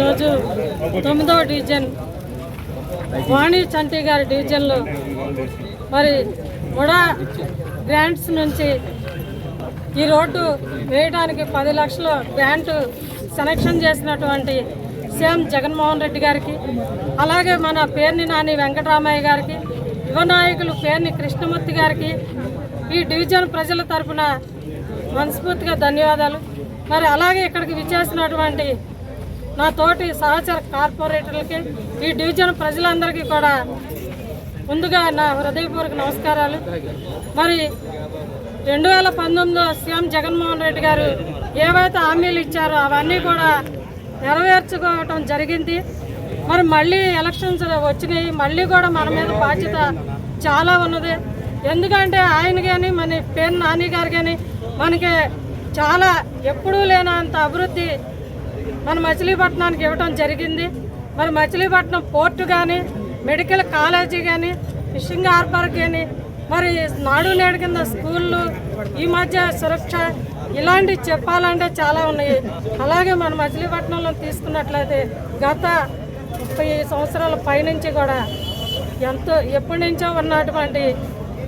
ఈరోజు తొమ్మిదవ డివిజన్ వాణి చంటి గారి డివిజన్లో మరి ముడా గ్రాంట్స్ నుంచి ఈ రోడ్డు వేయడానికి పది లక్షల గ్రాంట్ సెలక్షన్ చేసినటువంటి సీఎం జగన్మోహన్ రెడ్డి గారికి అలాగే మన పేర్ని నాని వెంకటరామయ్య గారికి యువ నాయకులు పేర్ని కృష్ణమూర్తి గారికి ఈ డివిజన్ ప్రజల తరపున మనస్ఫూర్తిగా ధన్యవాదాలు. మరి అలాగే ఇక్కడికి విచ్చేసినటువంటి నా తోటి సహచర కార్పొరేటర్లకి ఈ డివిజన్ ప్రజలందరికీ కూడా ముందుగా నా హృదయపూర్వక నమస్కారాలు. మరి రెండు వేల పంతొమ్మిదిలో సీఎం జగన్మోహన్ రెడ్డి గారు ఏవైతే హామీలు ఇచ్చారో అవన్నీ కూడా నెరవేర్చుకోవటం జరిగింది. మరి మళ్ళీ ఎలక్షన్స్ వచ్చినాయి. మళ్ళీ కూడా మన మీద బాధ్యత చాలా ఉన్నది. ఎందుకంటే ఆయన కానీ మన పేరు నాని గారు కానీ మనకి చాలా ఎప్పుడూ లేనంత అభివృద్ధి మన మచిలీపట్నానికి ఇవ్వటం జరిగింది. మరి మచిలీపట్నం పోర్టు కానీ మెడికల్ కాలేజీ కానీ ఫిషింగ్ హార్బర్ కానీ మరి నాడు నేడు కింద స్కూళ్ళు ఈ మధ్య సురక్ష ఇలాంటివి చెప్పాలంటే చాలా ఉన్నాయి. అలాగే మన మచిలీపట్నంలో తీసుకున్నట్లయితే గత ముప్పై సంవత్సరాల పైనుంచి కూడా ఎంతో ఎప్పటి నుంచో ఉన్నటువంటి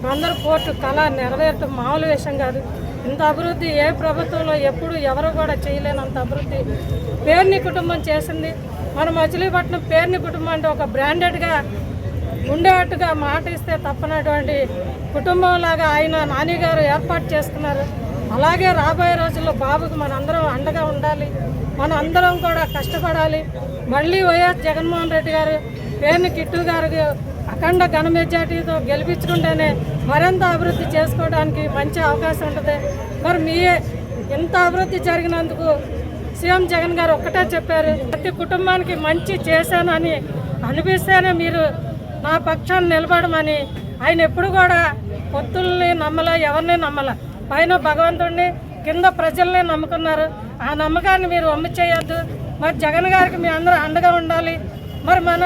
బందర్ పోర్టు కళ నెరవేరటం మామూలు విషయం కాదు. ఇంత అభివృద్ధి ఏ ప్రభుత్వంలో ఎప్పుడు ఎవరు కూడా చేయలేనంత అభివృద్ధి పేర్ని కుటుంబం చేసింది. మన మచిలీపట్నం పేర్ని కుటుంబం అంటే ఒక బ్రాండెడ్గా ఉండేట్టుగా మాట ఇస్తే తప్పనటువంటి కుటుంబంలాగా ఆయన నానిగారు ఏర్పాటు చేసుకున్నారు. అలాగే రాబోయే రోజుల్లో బాబుకు మనందరం అండగా ఉండాలి. మన అందరం కూడా కష్టపడాలి. మళ్ళీ వైఎస్ జగన్మోహన్ రెడ్డి గారు పేర్ని కిట్టు గారు అఖండ ఘన మెజార్టీతో గెలిపించుకుంటేనే మరింత అభివృద్ధి చేసుకోవడానికి మంచి అవకాశం ఉంటుంది. మరి మీ ఇంత అభివృద్ధి జరిగినందుకు సీఎం జగన్ గారు ఒక్కటే చెప్పారు ప్రతి కుటుంబానికి మంచి చేశానని అనిపిస్తేనే మీరు నా పక్షాన్ని నిలబడమని. ఆయన ఎప్పుడు కూడా పొత్తుల్ని నమ్మల ఎవరిని నమ్మల. పైన భగవంతుడిని కింద ప్రజల్ని నమ్ముకున్నారు. ఆ నమ్మకాన్ని మీరు వమ్మి చేయొద్దు. మరి జగన్ గారికి మీ అందరూ అండగా ఉండాలి. మరి మన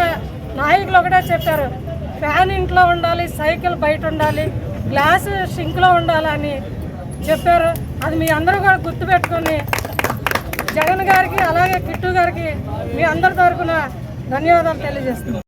నాయకులు ఒకటే చెప్పారు ఫ్యాన్ ఇంట్లో ఉండాలి సైకిల్ బయట ఉండాలి గ్లాస్ షింక్లో ఉండాలని చెప్పారు. అది మీ అందరూ కూడా గుర్తుపెట్టుకొని జగన్ గారికి అలాగే కిట్టు గారికి మీ అందరి తరఫున ధన్యవాదాలు తెలియజేస్తున్నాను